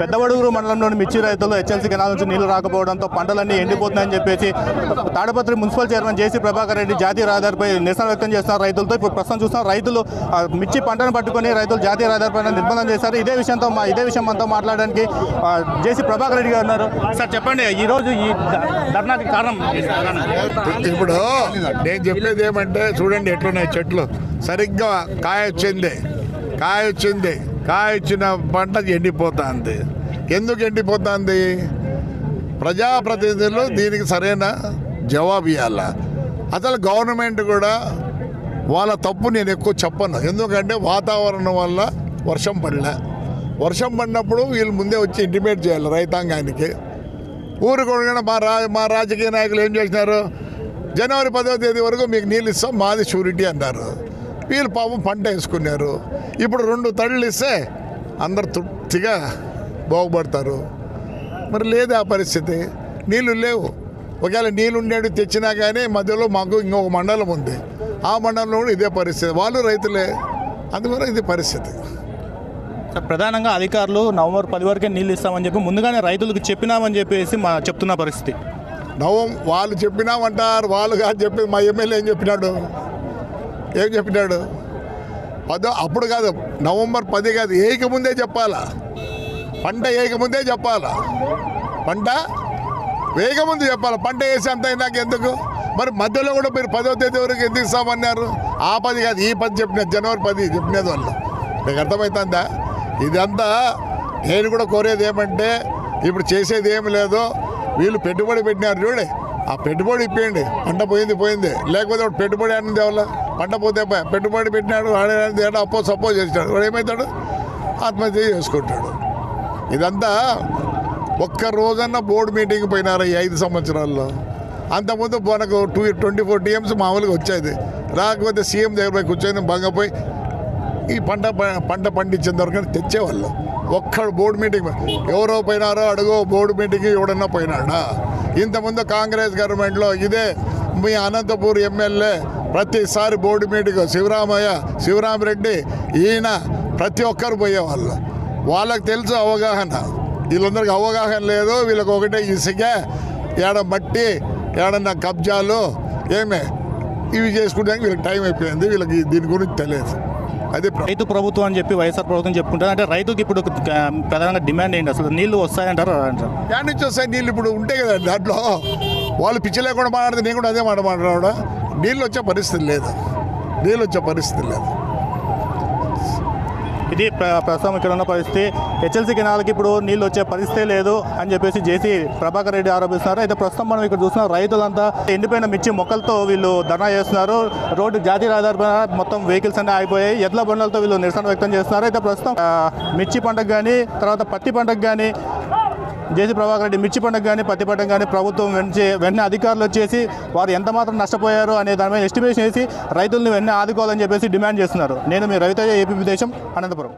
పెద్దవడుగురు మండలంలోని మిర్చి రైతులు హెచ్ఎల్సీ కెనాల్ నుంచి నీళ్ళు రాకపోవడంతో పంటలన్నీ ఎండిపోతున్నాయని చెప్పేసి Tadipatri municipal chairman JC Prabhakar Reddy జాతీయ రహదారిపై నిరసన వ్యక్తం చేస్తున్నారు. రైతులతో ఇప్పుడు ప్రస్తుతం చూస్తాం రైతులు మిర్చి పంటను పట్టుకొని రైతులు జాతీయ రహదారిపై నిర్బంధం చేశారు. ఇదే విషయంతో మా ఇదే విషయం మనతో మాట్లాడడానికి జేసీ ప్రభాకర్ రెడ్డి గారు ఉన్నారు. సార్ చెప్పండి ఈరోజు ఈ ధర్నాకి కారణం ఇప్పుడు నేను చెప్పేది ఏమంటే చూడండి ఎట్లున్నాయి చెట్లు. సరిగ్గా కాయ వచ్చింది. కాయ వచ్చింది. కాయిచ్చిన పంట ఎండిపోతుంది. ఎందుకు ఎండిపోతుంది? ప్రజాప్రతినిధులు దీనికి సరైన జవాబు ఇవ్వాల అసలు గవర్నమెంట్ కూడా వాళ్ళ తప్పు నేను ఎక్కువ చెప్పను. ఎందుకంటే వాతావరణం వల్ల వర్షం పడలే. వర్షం పడినప్పుడు వీళ్ళు ముందే వచ్చి ఇంటిమేట్ చేయాలి రైతాంగానికి. ఊరు కూడా మా రా మా రాజకీయ నాయకులు ఏం చేసినారు? జనవరి పదవ తేదీ వరకు మీకు నీళ్ళు ఇస్తాం మాది షూరిటీ అన్నారు. వీళ్ళు పాపం పంట వేసుకున్నారు. ఇప్పుడు రెండు తళ్ళు ఇస్తే అందరు తృప్తిగా బాగుపడతారు. మరి లేదు ఆ పరిస్థితి. నీళ్ళు లేవు. ఒకవేళ నీళ్ళు ఉండేవి తెచ్చినా కానీ మధ్యలో మాకు ఇంకొక మండలం ఉంది. ఆ మండలంలో కూడా ఇదే పరిస్థితి. వాళ్ళు రైతులే. అందువల్ల ఇది పరిస్థితి. ప్రధానంగా అధికారులు నవంబర్ పది వరకే నీళ్ళు ఇస్తామని చెప్పి ముందుగానే రైతులకు చెప్పినామని చెప్పేసి మా చెప్తున్న పరిస్థితి. నవం వాళ్ళు చెప్పినామంటారు వాళ్ళు కాదు చెప్పి మా ఎమ్మెల్యే ఏం చెప్పినాడు? ఏం చెప్పినాడు? పదో అప్పుడు కాదు నవంబర్ పది కాదు ఏక ముందే చెప్పాలా? పంట ఏక ముందే చెప్పాలా? పంట వేగ చెప్పాలి? పంట వేసి అంత అయినాక ఎందుకు? మరి మధ్యలో కూడా మీరు పదో తేదీ వరకు ఎందుకు ఇస్తామన్నారు? ఆ పది కాదు ఈ పది చెప్పిన జనవరి పది చెప్పినది వాళ్ళు. మీకు అర్థమవుతుందా ఇదంతా నేను కూడా కోరేది ఏమంటే ఇప్పుడు చేసేది ఏమి లేదు. వీళ్ళు పెట్టుబడి పెట్టినారు చూడండి ఆ పెట్టుబడి ఇప్పేయండి. పంట పోయింది పోయింది. లేకపోతే పెట్టుబడి అనేది ఎవరు? పంట పోతే పెట్టుబడి పెట్టినాడు ఆడేది ఏదో అప్పో సపోజ్ చేసినాడు. వాడు ఏమవుతాడు ఆత్మహత్య చేసుకుంటాడు. ఇదంతా ఒక్క రోజన్న బోర్డు మీటింగ్ పోయినారు ఈ ఐదు సంవత్సరాల్లో? అంతకుముందు మనకు టూ ట్వంటీ ఫోర్ టీఎంస్ మామూలుగా వచ్చేది. రాకపోతే సీఎం దగ్గర పోయి కూర్చొని బంగపోయి ఈ పంట పంట పండించిన వరకు తెచ్చేవాళ్ళు. ఒక్కడు బోర్డు మీటింగ్ ఎవరో పోయినారో అడుగో బోర్డు మీటింగ్ ఎవడన్నా పోయినాడా? ఇంతకుముందు కాంగ్రెస్ గవర్నమెంట్లో ఇదే మీ అనంతపూర్ ఎమ్మెల్యే ప్రతిసారి బోర్డు మీటింగ్ శివరామయ్య శివరామరెడ్డి ఈయన ప్రతి ఒక్కరు పోయేవాళ్ళు. వాళ్ళకి తెలుసు అవగాహన. వీళ్ళందరికీ అవగాహన లేదు వీళ్ళకి ఒకటే ఇసుక ఏడ మట్టి ఏడన్నా కబ్జాలు ఏమే? ఇవి చేసుకోవడానికి వీళ్ళకి టైం అయిపోయింది వీళ్ళకి దీని గురించి తెలియదు. అదే రైతు ప్రభుత్వం అని చెప్పి వైఎస్ఆర్ ప్రభుత్వం చెప్పుకుంటారు. అంటే రైతుకి ఇప్పుడు ప్రధానంగా డిమాండ్ ఏంటి? అసలు నీళ్ళు వస్తాయంటారు అంటారు యాడ్ నుంచి వస్తాయి నీళ్ళు ఇప్పుడు? ఉంటాయి కదా దాంట్లో. వాళ్ళు పిచ్చి లేకుండా మాట్లాడితే నేను కూడా అదే మాట మాట్లాడా నీళ్ళు వచ్చే పరిస్థితి లేదు. నీళ్ళు వచ్చే పరిస్థితి లేదు. ఇది ప్రస్తుతం ఇక్కడ ఉన్న పరిస్థితి. హెచ్ఎల్సీ కెనాల్కి ఇప్పుడు నీళ్ళు వచ్చే పరిస్థితే లేదు అని చెప్పేసి జేసీ ప్రభాకర్ రెడ్డి ఆరోపిస్తున్నారు. అయితే ప్రస్తుతం మనం ఇక్కడ చూస్తున్నాం రైతులంతా ఎండిపోయిన మిర్చి మొక్కలతో వీళ్ళు ధర్నా చేస్తున్నారు. రోడ్డు జాతీయ రహదారి మొత్తం వెహికల్స్ అన్నీ ఆగిపోయాయి. ఎడ్ల బండలతో వీళ్ళు నిరసన వ్యక్తం చేస్తున్నారు. అయితే ప్రస్తుతం మిర్చి పంటకు కానీ తర్వాత పత్తి పంటకు కానీ జేసీ ప్రభాకర్ రెడ్డి మిర్చి పండుగ కానీ పత్తి పండుగ కానీ ప్రభుత్వం వెంటనే వెంటనే అధికారులు వచ్చేసి వారు ఎంత మాత్రం నష్టపోయారు అనే దాని మీద ఎస్టిమేషన్ వేసి రైతులను వెంటనే ఆదుకోవాలని చెప్పేసి డిమాండ్ చేస్తున్నారు. నేను మీ రవితేజ ఏపీ దేశం అనంతపురం.